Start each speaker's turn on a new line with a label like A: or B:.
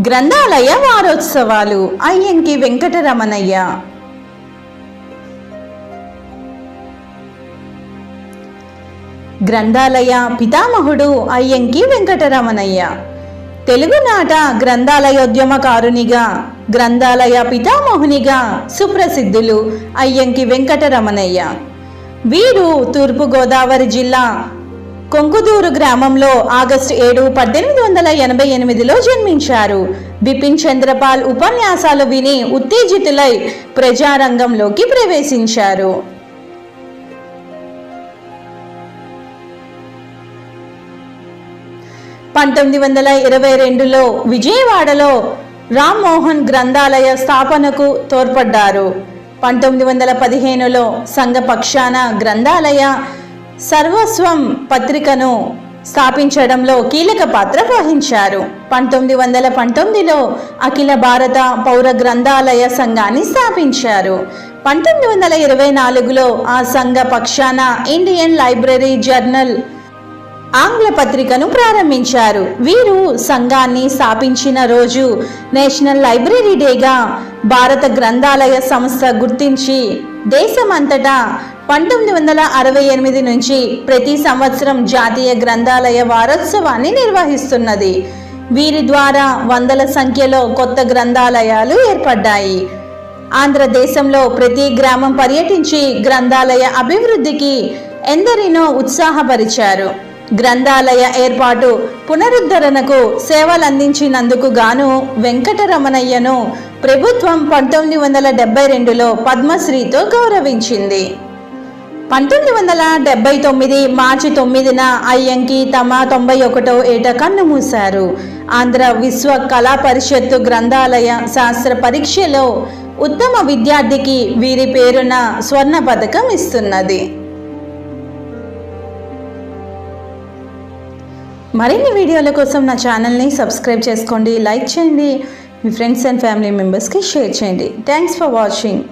A: గ్రంథాలయ వారోత్సవాలు. అయ్యంకి వెంకటరమణయ్య. గ్రంథాలయ పితామహుడు అయ్యంకి వెంకటరమణయ్య. తెలుగునాట గ్రంథాలయోద్యమకారునిగా గ్రంథాలయ పితామహునిగా సుప్రసిద్ధులు అయ్యంకి వెంకటరమణయ్య. వీరు తూర్పుగోదావరి జిల్లా కొంగుదూరు గ్రామంలో ఆగస్టు ఏడు పద్దెనిమిది వందల ఎనభై ఎనిమిదిలో జన్మించారు. బిపిన్ చంద్రపాల్ ఉపన్యాసాలు విని ఉత్తేజితులై ప్రజారంగంలోకి ప్రవేశించారు. పంతొమ్మిది వందల ఇరవై రెండులో విజయవాడలో రామ్మోహన్ గ్రంథాలయ స్థాపనకు తోడ్పడ్డారు. పంతొమ్మిది వందల పదిహేనులో సంఘపక్షాన గ్రంథాలయ సర్వస్వం పత్రికను స్థాపించడంలో కీలక పాత్ర వహించారు. పంతొమ్మిది వందల పంతొమ్మిదిలో అఖిల భారత పౌర గ్రంథాలయ సంఘాన్ని స్థాపించారు. పంతొమ్మిది వందల ఇరవై నాలుగులో ఆ సంఘ పక్షాన ఇండియన్ లైబ్రరీ జర్నల్ ఆంగ్ల పత్రికను ప్రారంభించారు. వీరు సంఘాన్ని స్థాపించిన రోజు నేషనల్ లైబ్రరీ డేగా భారత గ్రంథాలయ సంస్థ గుర్తించి దేశమంతటా పంతొమ్మిది వందల అరవై ఎనిమిది నుంచి ప్రతి సంవత్సరం జాతీయ గ్రంథాలయ వారోత్సవాన్ని నిర్వహిస్తున్నది. వీరి ద్వారా వందల సంఖ్యలో కొత్త గ్రంథాలయాలు ఏర్పడ్డాయి. ఆంధ్రదేశంలో ప్రతి గ్రామం పర్యటించి గ్రంథాలయ అభివృద్ధికి ఎందరినో ఉత్సాహపరిచారు. గ్రంథాలయ ఏర్పాటు పునరుద్ధరణకు సేవలందించినందుకు గాను వెంకటరమణయ్యను ప్రభుత్వం పంతొమ్మిది వందల డెబ్బై రెండులో పద్మశ్రీతో గౌరవించింది. పంతొమ్మిది వందల డెబ్బై తొమ్మిది మార్చి తొమ్మిదిన అయ్యంకి తమ తొంభై ఒకటో ఏట కన్ను మూశారు. ఆంధ్ర విశ్వ కళా పరిషత్తు గ్రంథాలయ శాస్త్ర పరీక్షలో ఉత్తమ విద్యార్థికి వీరి పేరున స్వర్ణ పథకం ఇస్తున్నది. మరిన్ని వీడియోల కోసం నా ఛానల్ని సబ్స్క్రైబ్ చేసుకోండి లైక్ చేయండి. మీ ఫ్రెండ్స్ అండ్ ఫ్యామిలీ మెంబర్స్కి షేర్ చేయండి. Thanks for watching